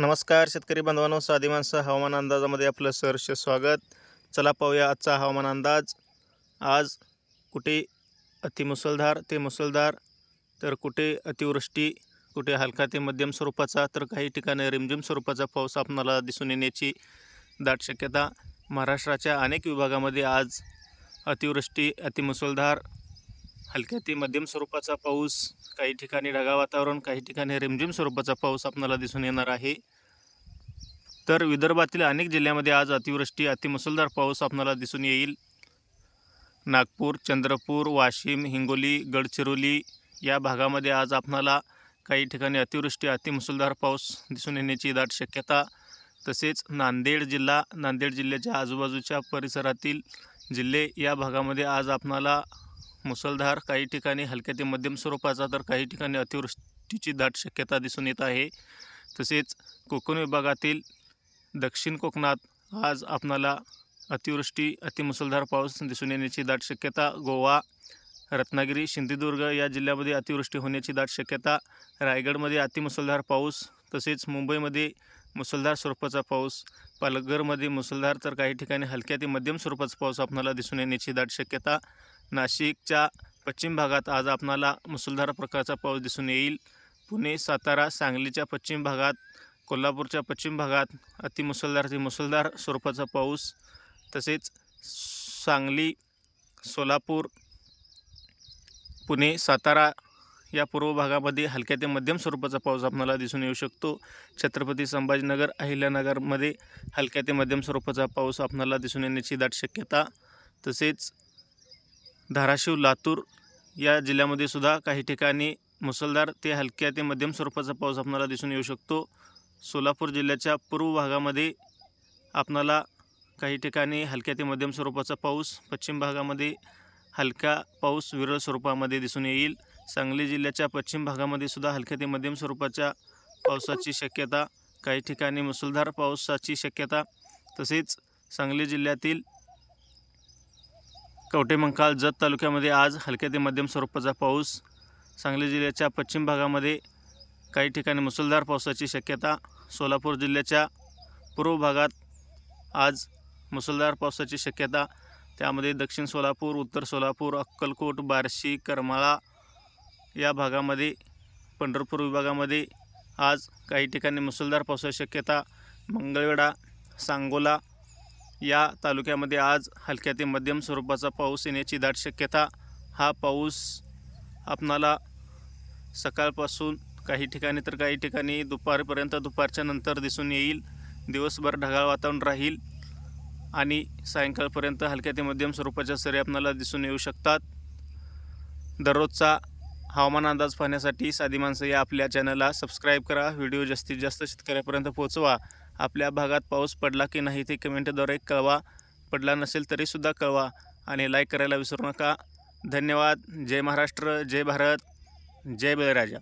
नमस्कार शेतकरी बांधवांनो साधी माणसं हवामान अंदाजामध्ये आपलं सहर्ष स्वागत. चला पाहूया आजचा हवामान अंदाज. आज कुठे अतिमुसळधार ते मुसळधार तर कुठे अतिवृष्टी कुठे हलका ते मध्यम स्वरूपाचा तर काही ठिकाणी रिमझिम स्वरूपाचा पाऊस आपणाला दिसून येण्याची दाट शक्यता. महाराष्ट्राच्या अनेक विभागामध्ये आज अतिवृष्टी अतिमुसळधार हलक्या ते मध्यम स्वरूपाचा पाऊस काही ठिकाणी ढगाळ वातावरण काही ठिकाणी रिमझिम स्वरूपाचा पाऊस आपल्याला दिसून येणार आहे. तर विदर्भातील अनेक जिल्ह्यामध्ये आज अतिवृष्टी अतिमुसळधार पाऊस आपल्याला दिसून येईल. नागपूर चंद्रपूर वाशिम हिंगोली गडचिरोली या भागामध्ये आज आपणाला काही ठिकाणी अतिवृष्टी अतिमुसळधार पाऊस दिसून येण्याची दाट शक्यता. तसेच नांदेड जिल्हा नांदेड जिल्ह्याच्या आजूबाजूच्या परिसरातील जिल्हे या भागामध्ये आज आपणाला मुसळधार काही ठिकाणी हलक्या ते मध्यम स्वरूपाचा तर काही ठिकाणी अतिवृष्टीची दाट शक्यता दिसून येत आहे. तसेच कोकण विभागातील दक्षिण कोकणात आज आपणाला अतिवृष्टी अतिमुसळधार पाऊस दिसून येण्याची दाट शक्यता. गोवा रत्नागिरी सिंधुदुर्ग या जिल्ह्यामध्ये अतिवृष्टी होण्याची दाट शक्यता. रायगडमध्ये अतिमुसळधार पाऊस तसेच मुंबईमध्ये मुसळधार स्वरूपाचा पाऊस पालघरमध्ये मुसळधार तर काही ठिकाणी हलक्या ते मध्यम स्वरूपाचा पाऊस आपणाला दिसून येण्याची दाट शक्यता. नाशिकच्या पश्चिम भागात आज आपणाला मुसळधार प्रकारचा पाऊस दिसून येईल. पुणे सातारा सांगलीच्या पश्चिम भागात कोल्हापूरच्या पश्चिम भागात अतिमुसळधार ते मुसळधार स्वरूपाचा पाऊस. तसेच सांगली सोलापूर पुणे सातारा या पूर्व भागामध्ये हलक्या ते मध्यम स्वरूपाचा पाऊस आपल्याला दिसून येऊ शकतो. छत्रपती संभाजीनगर अहिल्यानगरमध्ये हलक्या ते मध्यम स्वरूपाचा पाऊस आपल्याला दिसून येण्याची दाट शक्यता. तसेच धाराशिव लातूर या जिल्ह्यामध्ये सुद्धा काही ठिकाणी मुसळधार ते हलक्या ते मध्यम स्वरूपाचा पाऊस आपल्याला दिसून येऊ शकतो. सोलापूर जिल्ह्याच्या पूर्व भागामध्ये आपणाला काही ठिकाणी हलक्या ते मध्यम स्वरूपाचा पाऊस पश्चिम भागामध्ये हलका पाऊस विरळ स्वरूपामध्ये दिसून येईल. सांगली जिल्ह्याच्या पश्चिम भागामध्ये सुद्धा हलक्या ते मध्यम स्वरूपाच्या पावसाची शक्यता काही ठिकाणी मुसळधार पावसाची शक्यता. तसेच सांगली जिल्ह्यातील कवटेमंकाळ जत तालुक्यामध्ये आज हलक्या ते मध्यम स्वरूपाचा पाऊस. सांगली जिल्ह्याच्या पश्चिम भागामध्ये काही ठिकाणी मुसळधार पावसाची शक्यता. सोलापूर जिल्ह्याच्या पूर्व भागात आज मुसळधार पावसाची शक्यता. त्यामध्ये दक्षिण सोलापूर उत्तर सोलापूर अक्कलकोट बार्शी करमाळा या भागामध्ये पंढरपूर विभागामध्ये आज काही ठिकाणी मुसळधार पावसाची शक्यता. मंगळवेढा सांगोला या तालुक्यामध्ये आज हलक्या ते मध्यम स्वरूपाचा पाऊस येण्याची दाट शक्यता. हा पाऊस आपणाला सकाळपासून काही ठिकाणी तर काही ठिकाणी दुपारपर्यंत दुपारच्या नंतर दिसून येईल. दिवसभर ढगाळ वातावरण राहील आणि सायंकाळपर्यंत हलक्या ते मध्यम स्वरूपाच्या सरी आपणाला दिसून येऊ शकतात. दररोजचा हवामान अंदाज पाहण्यासाठी साधी माणसं या आपल्या चॅनलला सबस्क्राईब करा. व्हिडिओ जास्तीत जास्त शेतकऱ्यापर्यंत पोहोचवा. आपल्या भागात पाऊस पडला की नाही ते कमेंटद्वारे कळवा. पडला नसेल तरीसुद्धा कळवा. आणि लाईक करायला विसरू नका. धन्यवाद. जय महाराष्ट्र. जय भारत. जय बळीराजा.